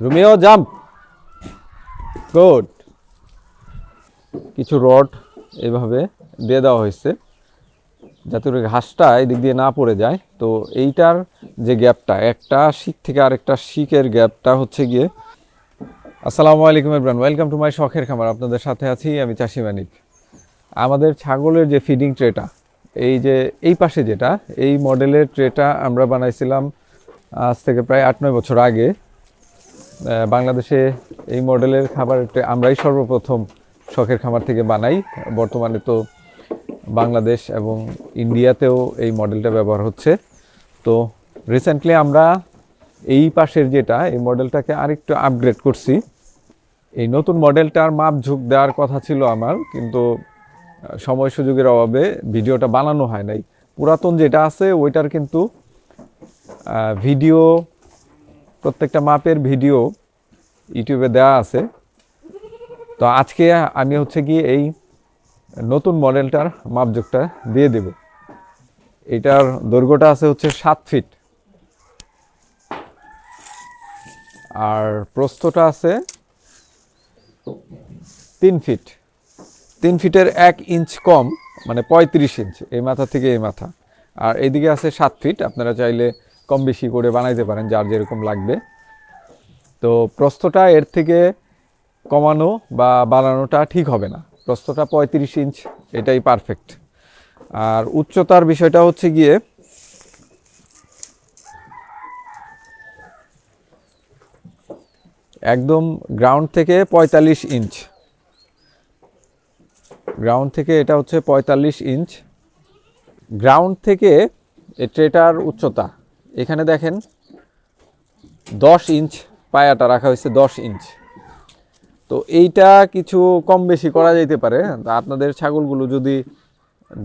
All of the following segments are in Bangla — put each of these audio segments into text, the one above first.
রোমিও জাম্প গুড কিছু রড এইভাবে দিয়ে দেওয়া হয়েছে, যাতে করে ঘাসটা এদিক দিয়ে না পড়ে যায়। তো এইটার যে গ্যাপটা একটা শিক থেকে আরেকটা শিকের গ্যাপটা হচ্ছে গিয়ে, আসসালামু আলাইকুম ইব্রান ওয়েলকাম টু মাই শখের খামার, আপনাদের সাথে আছি আমি চাষি মানিক। আমাদের ছাগলের যে ফিডিং ট্রেটা এই যে এই পাশে যেটা, এই মডেলের ট্রেটা আমরা বানাইছিলাম আজ থেকে প্রায় আট নয় বছর আগে। বাংলাদেশে এই মডেলের খাবারের ট্রে আমরাই সর্বপ্রথম শখের খামার থেকে বানাই। বর্তমানে তো বাংলাদেশ এবং ইন্ডিয়াতেও এই মডেলটা ব্যবহার হচ্ছে। তো রিসেন্টলি আমরা এই পাশের যেটা, এই মডেলটাকে আরেকটু আপগ্রেড করছি। এই নতুন মডেলটার মাপ ঝুঁক দেওয়ার কথা ছিল আমার, কিন্তু সময় সুযোগের অভাবে ভিডিওটা বানানো হয় নাই। পুরাতন যেটা আছে, ওইটার কিন্তু ভিডিও প্রত্যেকটা মাপের ভিডিও ইউটিউবে দেওয়া আছে। তো আজকে আমি হচ্ছে কি এই নতুন মডেলটার মাপযোগটা দিয়ে দেব। এটার দৈর্ঘ্যটা আছে হচ্ছে সাত ফিট। আর প্রস্থটা আছে তিন ফিট। তিন ফিটের এক ইঞ্চ কম মানে পঁয়ত্রিশ ইঞ্চ, এই মাথা থেকে এই মাথা। আর এইদিকে আছে সাত ফিট, আপনারা চাইলে কম বেশি করে বানাইতে পারেন যার যেরকম লাগবে। তো প্রস্থটা এর থেকে কমানো বা বাড়ানোটা ঠিক হবে না। প্রস্থটা পঁয়ত্রিশ ইঞ্চ, এটাই পারফেক্ট আর উচ্চতার বিষয়টা হচ্ছে গিয়ে একদম গ্রাউন্ড থেকে পঁয়তাল্লিশ ইঞ্চ। গ্রাউন্ড থেকে এটা হচ্ছে পঁয়তাল্লিশ ইঞ্চ। গ্রাউন্ড থেকে ট্রেটার উচ্চতা এখানে দেখেন দশ ইঞ্চ পায়াটা রাখা হয়েছে দশ ইঞ্চ। তো এইটা কিছু কম বেশি করা যেতে পারে। আপনাদের ছাগলগুলো যদি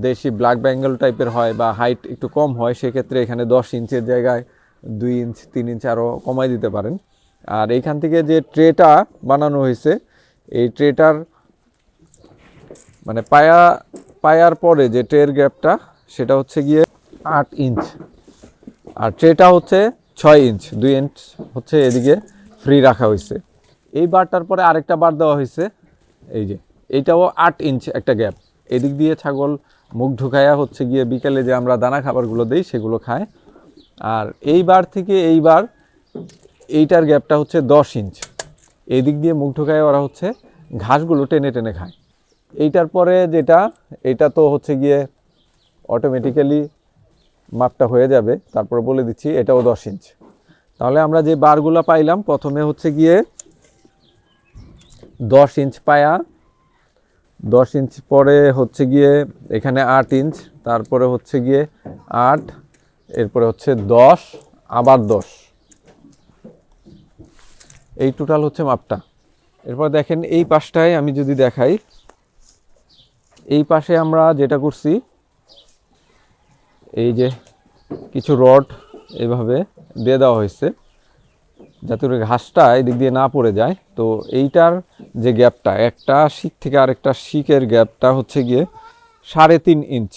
দেশি ব্ল্যাক বেঙ্গল টাইপের হয় বা হাইট একটু কম হয়, সেক্ষেত্রে এখানে দশ ইঞ্চের জায়গায় দুই ইঞ্চ, তিন ইঞ্চ আরও কমাই দিতে পারেন। আর এইখান থেকে যে ট্রেটা বানানো হয়েছে, এই ট্রেটার মানে পায়া, পায়ার পরে যে ট্রের গ্যাপটা, সেটা হচ্ছে গিয়ে আট ইঞ্চ। আর ট্রেটা হচ্ছে ছয় ইঞ্চ, দুই ইঞ্চ হচ্ছে এদিকে ফ্রি রাখা হয়েছে। এই বারটার পরে আরেকটা বার দেওয়া হয়েছে, এই যে এইটাও আট ইঞ্চ একটা গ্যাপ এদিক দিয়ে ছাগল মুখ ঢুকায়া হচ্ছে গিয়ে বিকেলে যে আমরা দানা খাবারগুলো দিই সেগুলো খায়। আর এই বার থেকে এই বার এইটার গ্যাপটা হচ্ছে দশ ইঞ্চ। এই দিক দিয়ে মুখ ঢুকায় ওরা হচ্ছে ঘাসগুলো টেনে টেনে খায়। এইটার পরে যেটা, এটা তো হচ্ছে গিয়ে অটোমেটিক্যালি মাপটা হয়ে যাবে, তারপর বলে দিচ্ছি এটাও দশ ইঞ্চ তাহলে আমরা যে বারগুলো পাইলাম, প্রথমে হচ্ছে গিয়ে দশ ইঞ্চ পায়া, দশ ইঞ্চ পরে হচ্ছে গিয়ে এখানে আট ইঞ্চ তারপরে হচ্ছে গিয়ে আট, এরপরে হচ্ছে দশ, আবার দশ। এই টোটাল হচ্ছে মাপটা। এরপর দেখেন এই পাশটায় আমি যদি দেখাই, এই পাশে আমরা যেটা করছি এই যে কিছু রড এইভাবে দিয়ে দেওয়া হয়েছে, যাতে করে ঘাসটা এদিক দিয়ে না পড়ে যায়। তো এইটার যে গ্যাপটা, একটা শিক থেকে আরেকটা শিকের গ্যাপটা হচ্ছে গিয়ে সাড়ে তিন ইঞ্চ।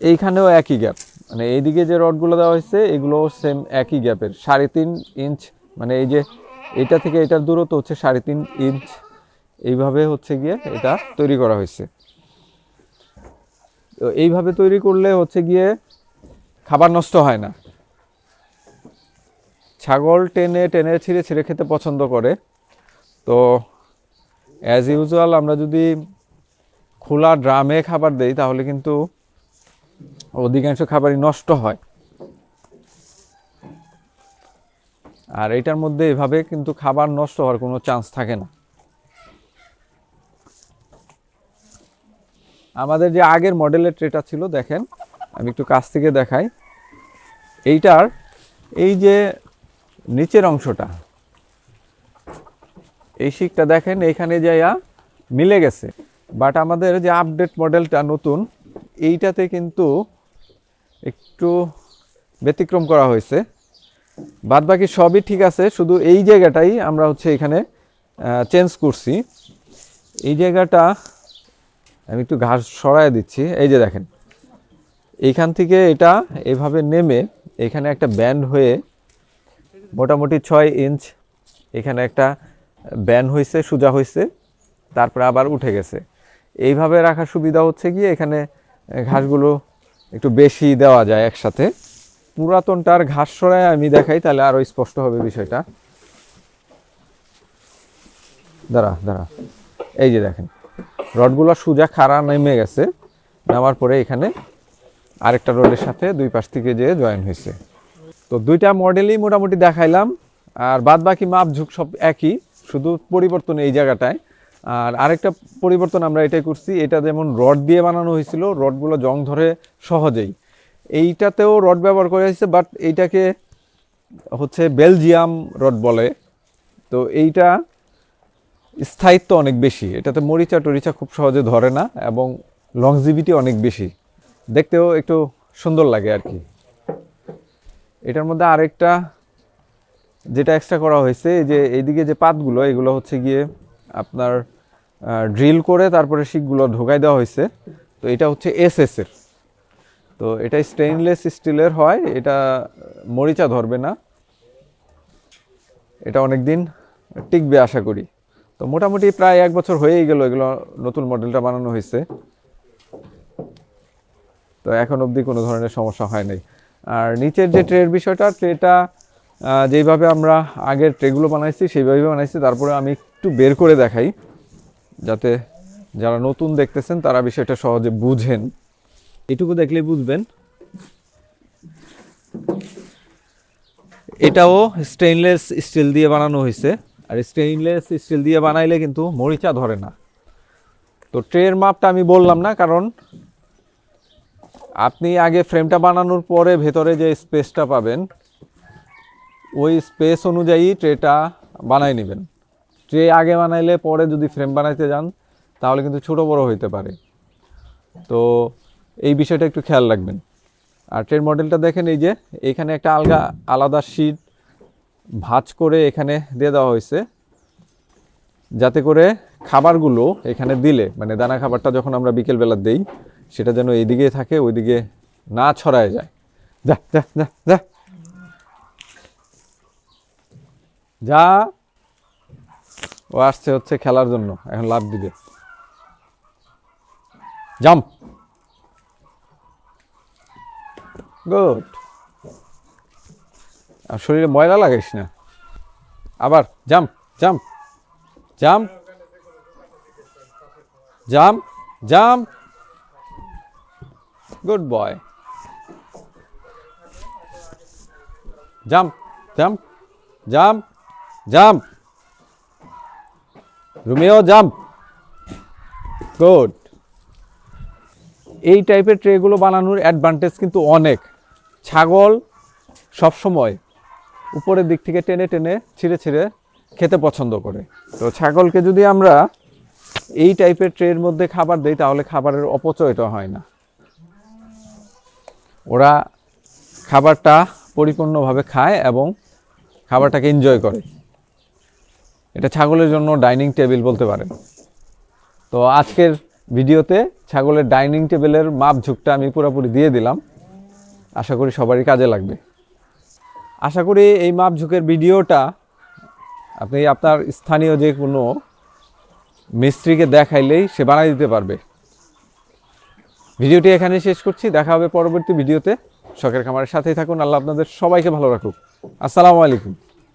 এইখানেও একই গ্যাপ মানে এইদিকে যে রডগুলো দেওয়া হয়েছে এগুলো সেম একই গ্যাপের, সাড়ে তিন ইঞ্চ মানে এই যে এটা থেকে এটার দূরত্ব হচ্ছে সাড়ে তিন ইঞ্চ। এইভাবে হচ্ছে গিয়ে এটা তৈরি করা হয়েছে। তো এইভাবে তৈরি করলে হচ্ছে গিয়ে খাবার নষ্ট হয় না। ছাগল টেনে টেনে ছিঁড়ে ছিঁড়ে খেতে পছন্দ করে। তো অ্যাজ ইউজুয়াল আমরা যদি খোলা ড্রামে খাবার দেই, তাহলে কিন্তু অধিকাংশ খাবারই নষ্ট হয়। আর এটার মধ্যে এভাবে কিন্তু খাবার নষ্ট হওয়ার কোনো চান্স থাকে না। আমাদের যে আগের মডেলের ট্রেটা ছিল, দেখেন, আমি একটু কাছ থেকে দেখাই। এইটার এই যে নিচের অংশটা, এই শিকটা দেখেন এইখানে যাইয়া মিলে গেছে। বাট আমাদের যে আপডেট মডেলটা নতুন, এইটাতে কিন্তু একটু ব্যতিক্রম করা হয়েছে। বাদ বাকি সবই ঠিক আছে, শুধু এই জায়গাটাই আমরা হচ্ছে এখানে চেঞ্জ করছি। এই জায়গাটা আমি একটু ঘাস সরায় দিচ্ছি। এই যে দেখেন, এইখান থেকে এটা এভাবে নেমে এখানে একটা ব্যান্ড হয়ে মোটামুটি ছয় ইঞ্চ এখানে একটা ব্যান্ড হয়েছে সোজা হয়েছে তারপরে আবার উঠে গেছে। এইভাবে রাখার সুবিধা হচ্ছে গিয়ে এখানে ঘাসগুলো একটু বেশি দেওয়া যায় একসাথে। পুরাতনটার ঘাস সরায় আমি দেখাই, তাহলে আরও স্পষ্ট হবে বিষয়টা। দাঁড়া দাঁড়া। এই যে দেখেন রডগুলো সোজা খাড়া নেমে গেছে। নামার পরে এখানে আরেকটা রডের সাথে দুই পাশ থেকে যে জয়েন হয়েছে। তো দুইটা মডেলই মোটামুটি দেখাইলাম, আর বাদ বাকি মাপ ঝুঁক সব একই, শুধু পরিবর্তন এই জায়গাটায়। আর আরেকটা পরিবর্তন আমরা এটাই করছি, এটা যেমন রড দিয়ে বানানো হয়েছিল, রডগুলো জং ধরে সহজেই। এইটাতেও রড ব্যবহার করা হয়েছে, বাট এইটাকে হচ্ছে বেলজিয়াম রড বলে। তো এইটা স্থায়িত্ব অনেক বেশি। এটাতে মরিচা টরিচা খুব সহজে ধরে না এবং লংজিভিটি অনেক বেশি। দেখতেও একটু সুন্দর লাগে আর কি। এটার মধ্যে আরেকটা যেটা এক্সট্রা করা হয়েছে যে এইদিকে যে পাতগুলো, এগুলো হচ্ছে গিয়ে আপনার ড্রিল করে তারপরে শিকগুলো ঢোকাই দেওয়া হয়েছে। তো এটা হচ্ছে এসএস এর। তো এটা স্টেইনলেস স্টিলের হয়, এটা মরিচা ধরবে না। এটা অনেক দিন টিকবে আশা করি। তো মোটামুটি প্রায় এক বছর হয়েই গেল এগুলো নতুন মডেলটা বানানো হয়েছে। তো এখন অবধি কোনো ধরনের সমস্যা হয় নাই। আর নিচের যে ট্রের বিষয়টা, ট্রেটা যেইভাবে আমরা আগের ট্রেগুলো বানাইছি সেইভাবে বানাইছি। তারপরে আমি একটু বের করে দেখাই, যাতে যারা নতুন দেখতেছেন, তারা বিষয়টা সহজে বুঝেন। এটুকু দেখলেই বুঝবেন। এটাও স্টেনলেস স্টিল দিয়ে বানানো হয়েছে। আর স্টেইনলেস স্টিল দিয়ে বানাইলে কিন্তু মরিচা ধরে না। তো ট্রের মাপটা আমি বললাম না, কারণ আপনি আগে ফ্রেমটা বানানোর পরে ভেতরে যে স্পেসটা পাবেন, ওই স্পেস অনুযায়ী ট্রেটা বানাই নেবেন। ট্রে আগে বানাইলে পরে যদি ফ্রেম বানাইতে যান, তাহলে কিন্তু ছোট বড় হইতে পারে। তো এই বিষয়টা একটু খেয়াল রাখবেন। আর ট্রেন মডেলটা দেখেন এই যে, এখানে একটা আলগা, আলাদা শিট ভাঁজ করে এখানে দিয়ে দেওয়া হয়েছে। যাতে করে খাবারগুলো এখানে দিলে মানে দানা খাবারটা যখন আমরা বিকেলবেলা দেই, সেটা যেন এইদিকে থাকে, ওইদিকে না ছড়ায় যায়। যা যা যা যা। যা। ও আসছে হচ্ছে খেলার জন্য, এখন লাভ দিবে। জাম্প। গুড। শরীরে ময়লা লাগাইস না। আবার jump jump jump jump jump good boy jump jump jump jump Romeo jump good এই টাইপের ট্রেগুলো বানানোর অ্যাডভান্টেজ কিন্তু অনেক। ছাগল সবসময় উপরের দিক থেকে টেনে টেনে ছিঁড়ে ছিঁড়ে খেতে পছন্দ করে। তো ছাগলকে যদি আমরা এই টাইপের ট্রের মধ্যে খাবার দেই, তাহলে খাবারের অপচয়টা হয় না। ওরা খাবারটা পরিপূর্ণভাবে খায় এবং খাবারটাকে এনজয় করে। এটা ছাগলের জন্য ডাইনিং টেবিল বলতে পারেন। তো আজকের ভিডিওতে ছাগলের ডাইনিং টেবিলের মাপ ঝুঁকটা আমি পুরোপুরি দিয়ে দিলাম। আশা করি সবারই কাজে লাগবে। আশা করি এই মাপ ঝুঁকের ভিডিওটা আপনি আপনার স্থানীয় যে কোনো মিস্ত্রিকে দেখাইলেই সে বানাই দিতে পারবে। ভিডিওটি এখানে শেষ করছি। দেখা হবে পরবর্তী ভিডিওতে। শখের খামারের সাথেই থাকুন। আল্লাহ আপনাদের সবাইকে ভালো রাখুক। আসসালামু আলাইকুম।